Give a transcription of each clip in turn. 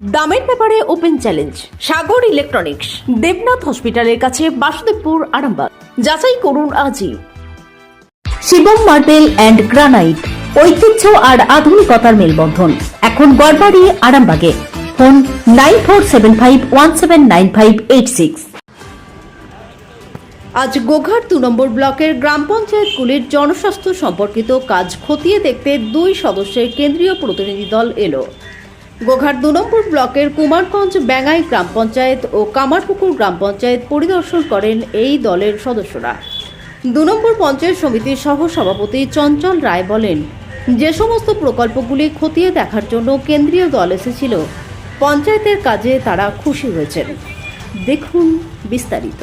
দামের ব্যাপারে open challenge, Sagar electronics, Debnath হসপিটালের কাছে বাসুদেবপুর, আরামবাগ। যাচাই করুন আজই। শিবম মার্বেল অ্যান্ড গ্রানাইট, ঐতিহ্য আর আধুনিকতার মেলবন্ধন। এখন গড়বাড়ি, আরামবাগে। Phone nine four seven five one seven nine five eight six. আজ গোঘাট দু নম্বর ব্লকের গ্রাম পঞ্চায়েতগুলির জনস্বাস্থ্য সম্পর্কিত কাজ খতিয়ে দেখতে দুই সদস্যের কেন্দ্রীয় প্রতিনিধি দল এলো। গোঘাট দু নম্বর ব্লকের কুমারগঞ্জ ব্যাঙ্গাই গ্রাম পঞ্চায়েত ও কামারপুকুর গ্রাম পঞ্চায়েত পরিদর্শন করেন এই দলের সদস্যরা। দু নম্বর পঞ্চায়েত সমিতির সহ সভাপতি চঞ্চল রায় বলেন, যে সমস্ত প্রকল্পগুলি খতিয়ে দেখার জন্য কেন্দ্রীয় দল এসেছিল, পঞ্চায়েতের কাজে তারা খুশি হয়েছেন। দেখুন বিস্তারিত।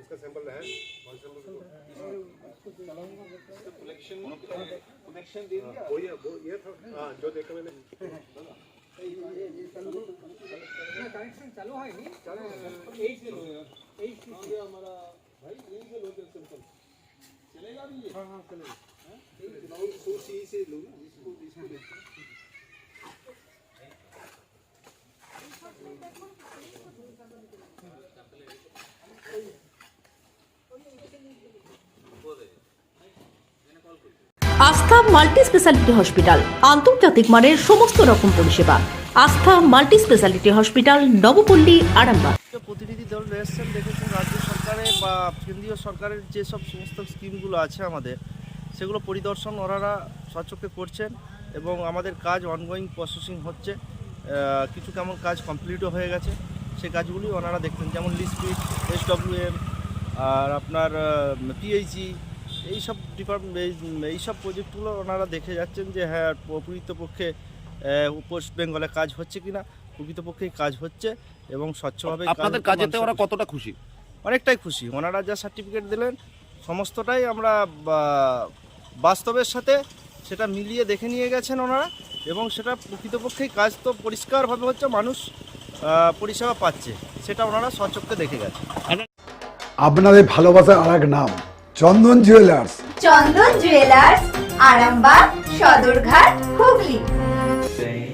इसका सैंपल है? कौन सैंपल कलेक्शन कनेक्शन दे दिया। वो ये वो ये था। हाँ जो देखा मैंने। कनेक्शन चालू। है नहीं? एक से लो एक से हमारा মাল্টি স্পেশালিটি হসপিটাল। আন্তর্জাতিক মানের সমস্ত রকম পরিষেবা। Astha multi specialty hospital, Nabapalli, Arambagh. প্রতিনিধি দল এসেছেন, দেখেছেন রাজ্য সরকারের বা কেন্দ্রীয় সরকারের যে সব সমস্ত স্কিমগুলো আছে আমাদের, সেগুলো পরিদর্শন ওনারা সচক্ষে করছেন এবং আমাদের কাজ অনগোয়িং প্রসেসিং হচ্ছে। কিছু কেমন কাজ কমপ্লিটও হয়ে গেছে সেই কাজগুলি ওনারা দেখছেন। যেমন লিস্পিড এস এম আর আপনার পিএইচই এইসব ডিপার্টমেন্ট এইসব প্রজেক্টগুলো ওনারা দেখে যাচ্ছেন যে হ্যাঁ প্রকৃতপক্ষে ওয়েস্ট বেঙ্গলে কাজ হচ্ছে কিনা প্রকৃতপক্ষেই কাজ হচ্ছে এবং স্বচ্ছভাবে আপনাদের কাজেতে ওরা কতটা খুশি? অনেকটাই খুশি। ওনারা যা সার্টিফিকেট দিলেন সমস্তটাই আমরা বা- বাস্তবের সাথে সেটা মিলিয়ে দেখে নিয়ে গেছেন ওনারা এবং সেটা প্রকৃতপক্ষেই কাজ তো পরিষ্কারভাবে হচ্ছে মানুষ পরিষেবা পাচ্ছে। সেটা ওনারা স্বচক্ষে দেখে গেছে আপনাদের ভালোবাসার আর এক নাম চন্দন জুয়েলার্স চন্দন জুয়েলার্স আরামবাগ সদরঘাট হুগলি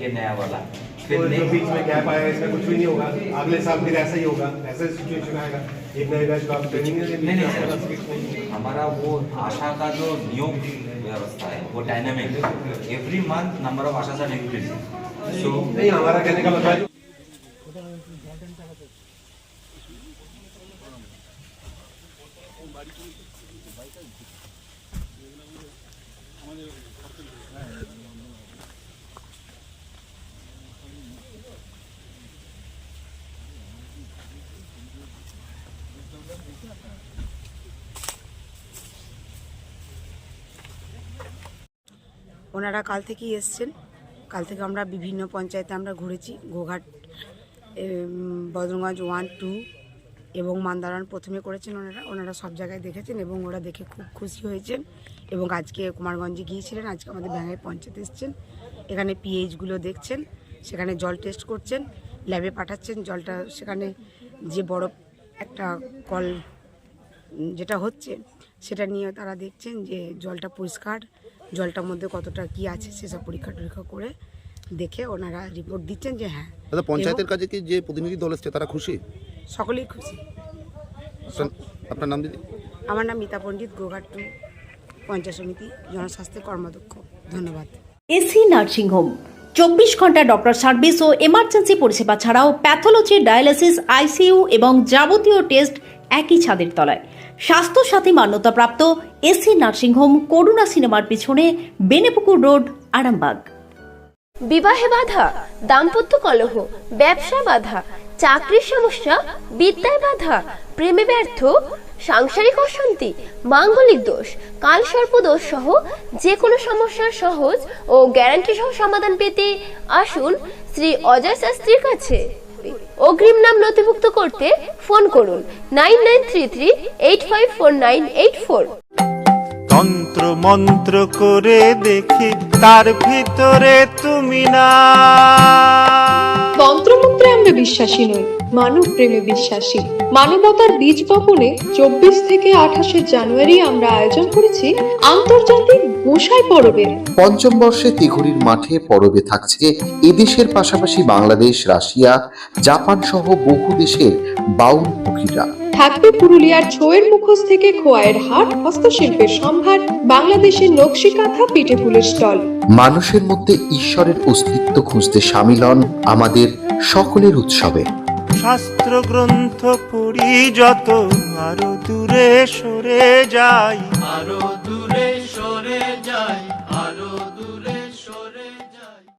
ये नया वाला फिर तो जो next- बीच में गैप आएगा इसका कुछ भी नहीं होगा अगले साल फिर ऐसा ही होगा ऐसा सिचुएशन आएगा एक नए बैच का आप ट्रेनिंग नहीं नहीं सर हमारा वो आशा का जो नियोग व्यवस्था है वो डायनामिक है every month number of ASHA are increasing so नहीं हमारा कहने का मतलब है ওনারা কাল থেকেই এসছেন। কাল থেকে আমরা বিভিন্ন পঞ্চায়েতে আমরা ঘুরেছি। গোঘাট বদরগঞ্জ ওয়ান টু এবং মান্দারান প্রথমে করেছেন ওনারা ওনারা সব জায়গায় দেখেছেন এবং ওরা দেখে খুব খুশি হয়েছেন। এবং আজকে কুমারগঞ্জে গিয়েছিলেন আজকে আমাদের ব্যাঙ্গাই পঞ্চায়েত এসছেন। এখানে পিএইচগুলো দেখছেন সেখানে জল টেস্ট করছেন ল্যাবে পাঠাচ্ছেন জলটা সেখানে যে বড় একটা কল যেটা হচ্ছে সেটা নিয়ে তারা দেখছেন যে জলটা পরিষ্কার জলটার মধ্যে কতটা কি আছে সেসব পরীক্ষা টরীক্ষা করে দেখে ওনারা রিপোর্ট দিচ্ছেন যে হ্যাঁ। পঞ্চায়েতের কাজে কি যে প্রতিনিধি দল এসছে তারা খুশি? সকলেই খুশি। আপনার- আপনার নাম দিদি? আমার নাম মিতা পণ্ডিত গোঘাট পঞ্চায়েত সমিতি জনস্বাস্থ্য কর্মাধ্যক্ষ ধন্যবাদ। এসি নার্সিং হোম চব্বিশ ঘণ্টা ডক্টর সার্ভিস ও এমার্জেন্সি পরিষেবা ছাড়াও প্যাথোলজি ডায়ালিসিস আইসিইউ এবং যাবতীয় টেস্ট একই ছাদের তলায়। স্বাস্থ্য স্বাস্থ্যসাথী মান্যতাপ্রাপ্ত এসি নার্সিং হোম করুণা সিনেমার পিছনে বেনেপুকুর রোড আরামবাগ। বিবাহে বাধা দাম্পত্য কলহ ব্যবসা বাধা চাকরির সমস্যা, বিদ্যায় বাধা, প্রেমে ব্যর্থ, সাংসারিক অশান্তি, মাঙ্গলিক দোষ কালসর্প দোষ সহ যে কোনো সমস্যার সহজ ও গ্যারান্টি সহ সমাধান পেতে আসুন শ্রী অজয় শাস্ত্রীর কাছে। অগ্রিম নাম নথিভুক্ত করতে ফোন করুন nine nine three three eight five four nine eight four. তন্ত্র মন্ত্র করে দেখি তার ভিতরে তুমি না। বিশ্বাসী নই, মানব প্রেমে বিশ্বাসী। মানবতার বীজ বপনে চব্বিশ থেকে আঠাশে জানুয়ারি আমরা আয়োজন করেছি আন্তর্জাতিক গোসাই পরবের পঞ্চম বর্ষে তিঘুরির মাঠে পরবে থাকছে এদেশের পাশাপাশি বাংলাদেশ রাশিয়া জাপান সহ বহু দেশের বাউল পুকিরা। থাকবে পুরুলিয়ার ছোয়ের মুখোশ থেকে খোয়াইয়ের হাট হস্তশিল্পের সম্ভার বাংলাদেশের নকশি কাঁথা পিঠে ফুলের স্টল। মানুষের মধ্যে ঈশ্বরের অস্তিত্ব খুঁজতে সামিল হন আমাদের সকলের উৎসবে। শাস্ত্র গ্রন্থ পড়ি যত আরও দূরে সরে যাই। আরও দূরে সরে যায়